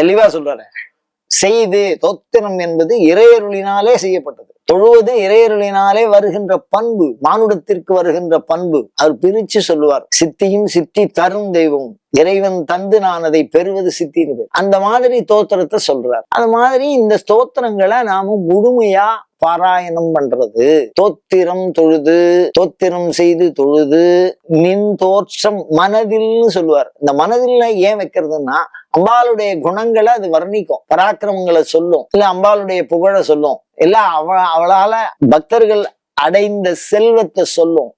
தெளிவா சொல்றாரு செய்து தோத்திரம் என்பது இறையருளினாலே செய்யப்பட்டது. தொழுவது இறையருளினாலே வருகின்ற பண்பு மானுடத்திற்கு வருகின்ற பண்பு. அவர் பிரிச்சு சொல்லுவார் சித்தியும் சித்தி தரும் தெய்வம். இறைவன் தந்து நான் அதை பெறுவது சித்தின்னு அந்த மாதிரி தோத்திரத்தை சொல்றார். அந்த மாதிரி இந்த ஸ்தோத்திரங்களை நாம முழுமையா பாராயணம் பண்றது. தோத்திரம் தொழுது தோத்திரம் செய்து தொழுது நின் தோற்றம் மனதில்னு சொல்லுவார். இந்த மனதில் ஏன் வைக்கிறதுன்னா அம்பாளுடைய குணங்களை அது வர்ணிக்கும். பராக்கிரமங்களை சொல்லும். இல்ல அம்பாளுடைய புகழை சொல்லும். இல்ல அவ அவளால பக்தர்கள் அடைந்த செல்வத்தை சொல்லும்.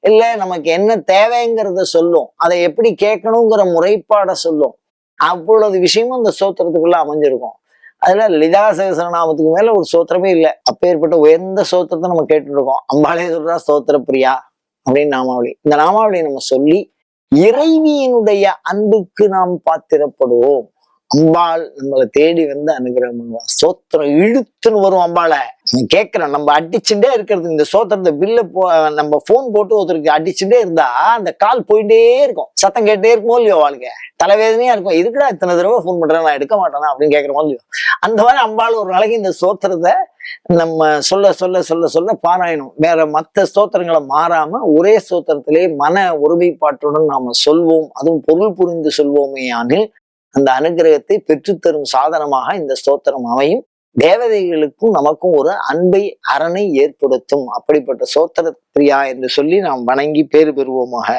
இல்ல நமக்கு என்ன தேவைங்கிறத சொல்லும். அதை எப்படி கேட்கணுங்கிற முறைப்பாட சொல்லும். அவ்வளவு விஷயமும் இந்த சோத்திரத்துக்குள்ள அமைஞ்சிருக்கும். அதுல லலிதா சகசரநாமத்துக்கு மேல ஒரு சோத்திரமே இல்லை. அப்பேற்பட்ட உயர்ந்த சோத்திரத்தை நம்ம கேட்டுட்டு இருக்கோம் சொல்றா சோத்திர பிரியா அப்படின்னு நாமாவளி. இந்த நாமாவளியை நம்ம சொல்லி இறைவியினுடைய அன்புக்கு நாம் பாத்திரப்படுவோம். அம்பாள் நம்மளை தேடி வந்து அனுகிரகம் பண்ணுவா. சோத்திரம் இழுத்துன்னு வரும் அம்பாளை. நான் கேட்கிறேன் நம்ம அடிச்சுட்டே இருக்கிறது இந்த சோத்திரத்தை பில்ல போ நம்ம போன் போட்டு ஒருத்தருக்கு அடிச்சுட்டே இருந்தா அந்த கால் போயிட்டே இருக்கும். சத்தம் கேட்டே இருக்குமோ இல்லையோ வாழ்க்கை? தலைவேதனையா இருக்கும். இதுக்குடா இத்தனை தடவை ஃபோன் பண்றேன் நான் எடுக்க மாட்டேனா அப்படின்னு கேட்கறமோ இல்லையோ? அந்த மாதிரி அம்பாள் ஒரு நாளைக்கு இந்த சோத்திரத்தை நம்ம சொல்ல சொல்ல சொல்ல சொல்ல பாராயணும். வேற மற்ற ஸ்தோத்திரங்களை மாறாம ஒரே ஸ்தோத்திரத்திலே மன ஒருமைப்பாட்டுடன் நாம சொல்வோம். அதுவும் பொருள் புரிந்து சொல்வோமே ஆனில் அந்த அனுகிரகத்தை பெற்றுத்தரும் சாதனமாக இந்த ஸ்தோத்திரம் அமையும். தேவதைகளுக்கும் நமக்கும் ஒரு அன்பை அரணை ஏற்படுத்தும். அப்படிப்பட்ட சோத்திர பிரியா என்று சொல்லி நாம் வணங்கி பேறு பெறுவோமாக.